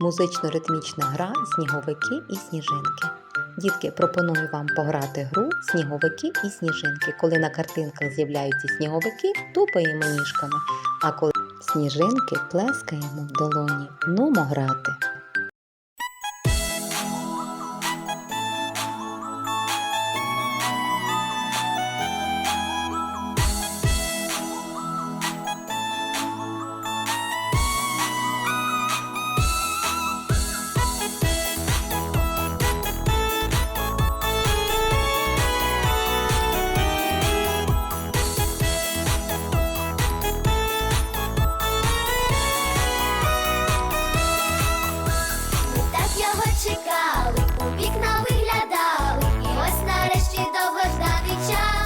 Музично-ритмічна гра Сніговики і сніжинки. Дітки, пропоную вам пограти гру Сніговики і сніжинки. Коли на картинках з'являються сніговики, тупаємо ніжками, а коли сніжинки плескаємо в долоні. Нумо грати. довго ждати час.